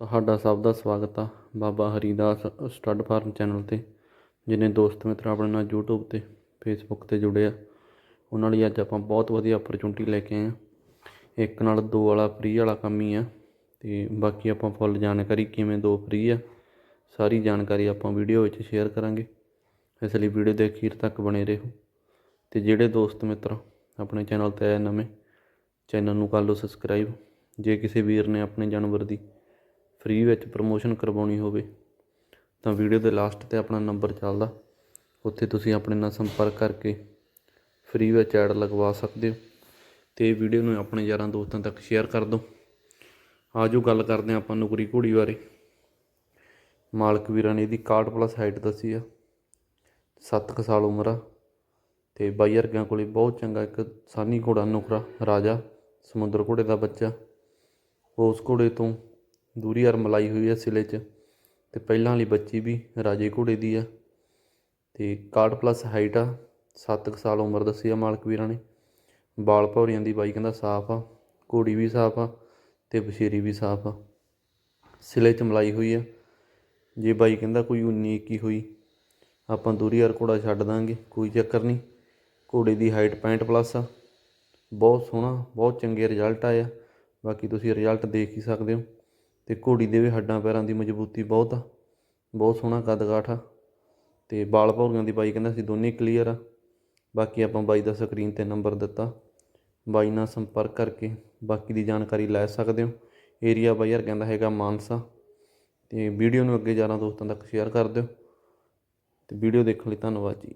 ਤੁਹਾਡਾ ਸਭ ਦਾ ਸਵਾਗਤ ਆ Baba Haridas stud farm channel 'ਤੇ, ਜਿੰਨੇ ਦੋਸਤ ਮਿੱਤਰ ਆਪਣੇ ਨਾਲ YouTube ਤੇ, Facebook ਤੇ ਜੁੜੇ ਆ। ਉਹਨਾਂ ਲਈ ਅੱਜ ਆਪਾਂ ਬਹੁਤ ਵਧੀਆ ਓਪਰਚੁਨਿਟੀ ਲੈ ਕੇ ਆਏ ਆ। ਇੱਕ ਨਾਲ ਦੋ ਵਾਲਾ ਫ੍ਰੀ ਵਾਲਾ ਕੰਮ ਹੀ ਆ। ਤੇ ਬਾਕੀ ਆਪਾਂ ਫੁੱਲ ਜਾਣਕਾਰੀ ਕਿਵੇਂ ਦੋ ਫ੍ਰੀ ਆ, ਸਾਰੀ ਜਾਣਕਾਰੀ ਆਪਾਂ ਵੀਡੀਓ ਵਿੱਚ ਸ਼ੇਅਰ ਕਰਾਂਗੇ। ਇਸ ਲਈ ਵੀਡੀਓ ਦੇ ਅਖੀਰ ਤੱਕ ਬਣੇ ਰਹੋ। ਤੇ ਜਿਹੜੇ ਦੋਸਤ ਮਿੱਤਰ ਆਪਣੇ ਚੈਨਲ ਤੇ ਆਏ ਨਵੇਂ, ਚੈਨਲ ਨੂੰ ਕਰ ਲਓ ਸਬਸਕ੍ਰਾਈਬ ਜੇ ਕਿਸੇ ਵੀਰ ਨੇ ਆਪਣੇ ਜਾਨਵਰ ਦੀ ਫ੍ਰੀ ਵਿੱਚ ਪ੍ਰਮੋਸ਼ਨ ਕਰਵਾਉਣੀ ਹੋਵੇ, ਤਾਂ ਵੀਡੀਓ ਦੇ ਲਾਸਟ ਤੇ ਆਪਣਾ ਨੰਬਰ ਚੱਲਦਾ। ਉੱਥੇ ਤੁਸੀਂ ਆਪਣੇ ਨਾਲ ਸੰਪਰਕ ਕਰਕੇ ਫ੍ਰੀ ਵਿੱਚ ਐਡ ਲਗਵਾ ਸਕਦੇ ਹੋ। ਤੇ ਵੀਡੀਓ ਨੂੰ ਆਪਣੇ ਯਾਰਾਂ ਦੋਸਤਾਂ ਤੱਕ ਸ਼ੇਅਰ ਕਰ ਦਿਓ। ਆਜੋ ਗੱਲ ਕਰਦੇ ਹਾਂ ਆਪਾਂ ਨੁਕਰੀ ਘੋੜੀ ਬਾਰੇ। ਮਾਲਕ ਵੀਰਾਂ ਨੇ ਇਹਦੀ 61 ਪਲੱਸ ਹਾਈਟ ਦੱਸੀ ਆ। 7 ਕੁ ਸਾਲ ਉਮਰ ਆ। ਤੇ ਬਾਈ ਵਰਗਿਆਂ ਕੋਲੇ ਬਹੁਤ ਚੰਗਾ ਇੱਕ ਸਾਨੀ ਘੋੜਾ ਨੁਕਰਾ ਰਾਜਾ ਸਮੁੰਦਰ ਘੋੜੇ ਦਾ ਬੱਚਾ। ਉਸ ਘੋੜੇ ਤੋਂ ਦੂਰੀ ਹਰ ਮਲਾਈ ਹੋਈ ਹੈ ਸਿਲੇ 'ਚ ਤੇ ਪਹਿਲਾਂ ਵਾਲੀ ਬੱਚੀ ਵੀ ਰਾਜੇ ਘੋੜੇ ਦੀ ਆ। ਤੇ 61 ਪਲੱਸ ਹਾਈਟ ਆ 7 ਸਾਲ ਉਮਰ ਦੱਸੀ ਆ ਮਾਲਕ ਵੀਰਾਂ ਨੇ। ਬਾਲ ਭੌਰੀਆਂ ਦੀ ਬਾਈ ਕਹਿੰਦਾ ਸਾਫ਼ ਆ, ਘੋੜੀ ਵੀ ਸਾਫ਼ ਆ ਤੇ ਬਸ਼ੇਰੀ ਵੀ ਸਾਫ਼ ਆ। ਸਿਲੇ 'ਚ ਮਲਾਈ ਹੋਈ ਆ। ਜੇ ਬਾਈ ਕਹਿੰਦਾ ਕੋਈ 19 21 ਹੋਈ, ਆਪਾਂ ਦੂਰੀ ਹਰ ਘੋੜਾ ਛੱਡ ਦਾਂਗੇ, ਕੋਈ ਚੱਕਰ ਨਹੀਂ। ਘੋੜੇ ਦੀ ਹਾਈਟ 65 ਪਲੱਸ ਆ। ਬਹੁਤ ਸੋਹਣਾ, ਬਹੁਤ ਚੰਗੇ ਰਿਜ਼ਲਟ ਆਇਆ ਬਾਕੀ ਤੁਸੀਂ ਰਿਜ਼ਲਟ ਦੇਖ ਹੀ ਸਕਦੇ ਹੋ। ਤੇ ਘੋੜੀ ਦੇ ਵੀ ਹੱਡਾਂ ਪੈਰਾਂ ਦੀ ਮਜ਼ਬੂਤੀ ਬਹੁਤ ਆ, ਬਹੁਤ ਸੋਹਣਾ ਕੱਦ ਕਾਠ ਆ। ਤੇ ਬਾਲ ਭੌਰੀਆਂ ਦੀ ਬਾਈ ਕਹਿੰਦਾ ਸੀ ਦੋਨੇ ਕਲੀਅਰ ਆ। ਬਾਕੀ ਆਪਾਂ ਬਾਈ ਦਾ ਸਕਰੀਨ ਤੇ ਨੰਬਰ ਦਿੱਤਾ। ਬਾਈ ਨਾਲ ਸੰਪਰਕ ਕਰਕੇ ਬਾਕੀ ਦੀ ਜਾਣਕਾਰੀ ਲੈ ਸਕਦੇ ਹੋ। ਏਰੀਆ ਬਾਈ ਯਾਰ ਕਹਿੰਦਾ ਹੈਗਾ ਮਾਨਸਾ। ਤੇ ਵੀਡੀਓ ਨੂੰ ਅੱਗੇ ਯਾਰਾਂ ਦੋਸਤਾਂ ਤੱਕ ਸ਼ੇਅਰ ਕਰ ਦਿਓ। ਤੇ ਵੀਡੀਓ ਦੇਖਣ ਲਈ ਧੰਨਵਾਦ ਜੀ।